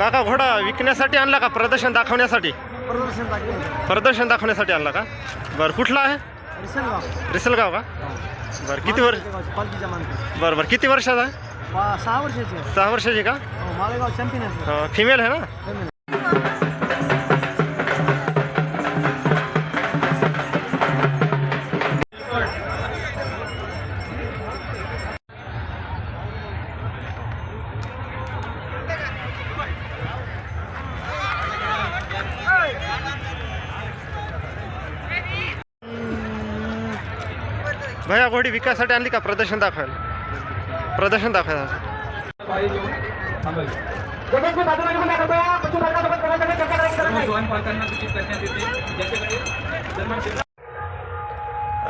काका घोडा विकण्यासाठी आणला का? प्रदर्शन दाखने प्रदर्शन दाखवलं. प्रदर्शन दाखवण्यासाठी आणला का? बरं कुठला आहे? रिसलगाव. रिसलगाव का? बरं किती वर्ष पालखीच्या कि बरं बरं किती वर्षाचा आहे? पा- सहा वर्षाची. आहे सहा वर्षाची का? मालेगाव चॅम्पियन आहे फिमेल आहे ना? भया घोडी विकासासाठी आणली का? प्रदर्शन दाखवायला. प्रदर्शन दाखवायला.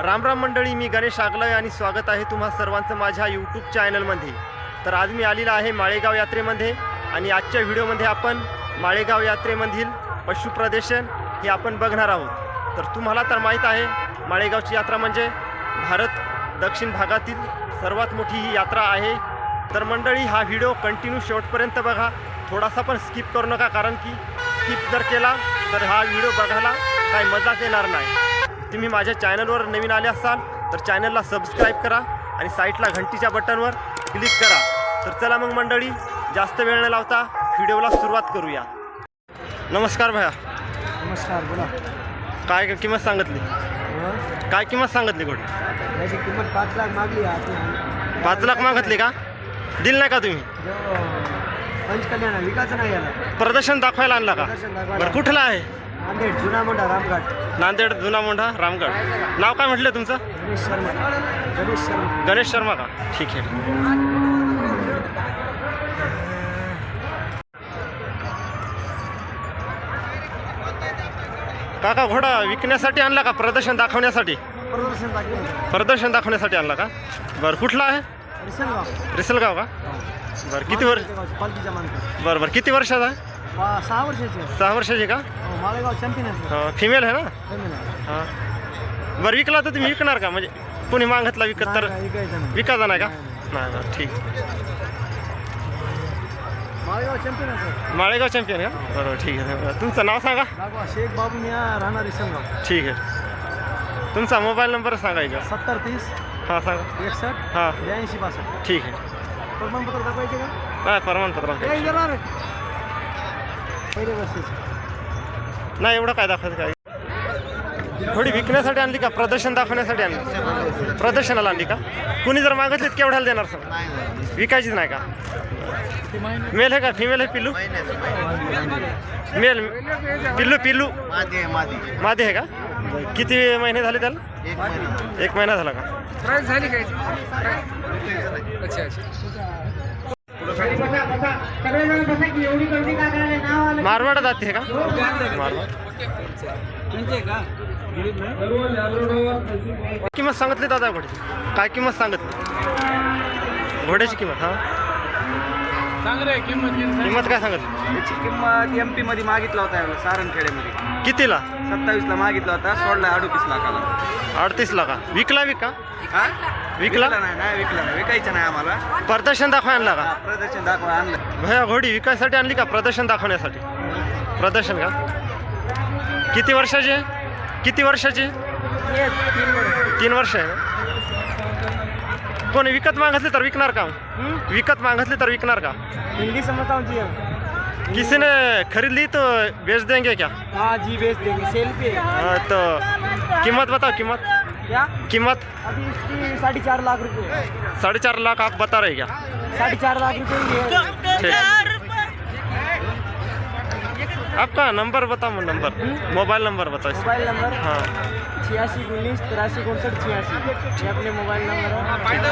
रामराम मंडळी मी गणेश आगलय आणि स्वागत आहे तुम्हा सर्वांचं माझ्या यूट्यूब चॅनलमध्ये तर आज मी आलेला आहे माळेगाव यात्रेमध्ये आणि आजच्या व्हिडिओमध्ये आपण माळेगाव यात्रेमधील पशुप्रदर्शन हे आपण बघणार आहोत. तर तुम्हाला तर माहीत आहे माळेगावची यात्रा म्हणजे भारत दक्षिण भागातील सर्वात मोठी ही यात्रा आहे. तर मंडळी हा व्हिडिओ कंटिन्यू शेवटपर्यंत बघा. थोडासा पण स्किप करू नका कारण की स्किप जर केला तर हा व्हिडिओ बघायला काही मजाच येणार नाही. तुम्ही माझ्या चॅनलवर नवीन आले असाल तर चॅनलला सबस्क्राईब करा आणि साईटला घंटीच्या बटनवर क्लिक करा. तर चला मग मंडळी जास्त वेळ न लावता व्हिडिओला सुरुवात करूया. नमस्कार भया. नमस्कार बोला. काय किंमत सांगितली. काय किंमत सांगितली घोडी याची किंमत पाच लाख मागली पाच लाख मागितली का? दिल नाही का तुम्ही? जो पंचकल्याण आहे, विकास नाही याला. प्रदर्शन दाखवायला आणला का? प्रदर्शन बरं कुठला आहे? नांदेड जुना मोठा रामघाट नांदेड जुना मोठा रामगड. नाव काय म्हटलं तुमचं? गणेश शर्मा. गणेश शर्मा. गणेश शर्मा का? ठीक आहे. काका घोडा विकण्यासाठी आणला का? प्रदर्शन दाखवण्यासाठी? प्रदर्शन दाखवलं. प्रदर्शन दाखवण्यासाठी आणला का? बरं कुठला आहे? रिसलगाव. रिसलगाव का? बरं किती वर्ष पालखीच्या बरं बरं किती वर्षाचा आहे? सहा वर्षाची आहे. सहा वर्षाची का? हो, मालेगाव चॅम्पियन आहे फिमेल आहे ना. हाँ. बरं विकला तर तुम्ही विकणार का? म्हणजे कोणी मागितला विकत तर विकायचं नाही. विकायचा नाही का? नाही, नाही. बरं ठीक. मालेगाव चॅम्पियन आहे माळेगाव चॅम्पियन का? बरोबर ठीक आहे तुमचं नाव सांगा. शेख बाबू मिया राहणार ठीक आहे. तुमचा मोबाईल नंबर सांगा का सत्तर तीस हां सांगा. एकसष्ट हां. ब्याऐंशी बासष्ट. ठीक आहे. प्रमाणपत्र दाखवायचे का? नाही प्रमाणपत्र. हे जरा रे. पहिले वर्षाचे नाही एवढं काय दाखवायचं काय? थोडी विकण्यासाठी आणली का? प्रदर्शन दाखवण्यासाठी आणली? प्रदर्शनाला आणली का? कुणी जर मागितली तर केवढ्याला देणार सर? विकायचीच नाही का? मेल आहे का? फिमेल आहे पिल्लू? मेल पिल्लू पिल्लू? मादी आहे का? किती महिने झाले त्याला? एक महिना झाला का? प्राईस झाली काय अच्छा अच्छा जाते आहे का? मारवाड? किंमत सांगितली दादा घोडी काय किंमत सांगितली? घोड्याची किंमत हा? किंमत काय सांगितली? याची किंमत एम पी मध्ये मागितला होता यावेळेला सारंगखेड्यामध्ये कितीला? सत्तावीसला मागितला होता सोडला अडोतीस लाखाला. अडतीस लाखा. विकला विका? हा? विकला? नाही नाही विकला नाही. विकायचं नाही आम्हाला. प्रदर्शन दाखवा आणला का? हा, प्रदर्शन दाखवा आणलं. भया घोडी विकायसाठी आणली का? प्रदर्शन दाखवण्यासाठी. प्रदर्शन का? किती वर्षाची? किती वर्षाची? तीन वर्ष. आहे? कोणी विकत मागितली तर विकणार का? विकत मागितली तर विकणार का? हिंदी समझता हूँ जी हम। किसी ने खरीद ली तो बेच देंगे क्या? हाँ जी बेच देंगे. सेल पे हाँ, तो कीमत बताओ कीमत? क्या? कीमत? अभी इसकी साढ़े चार लाख रुपए साढ़े चार लाख आप बता रहे क्या? साढ़े चार लाख रुपए ठीक. आपका नंबर बताओ नंबर। मोबाइल नंबर बताओ। Mobile number? हाँ। छियासी उन्नीस तिरासी उनसठ छियासी। ये अपने मोबाइल नंबर है।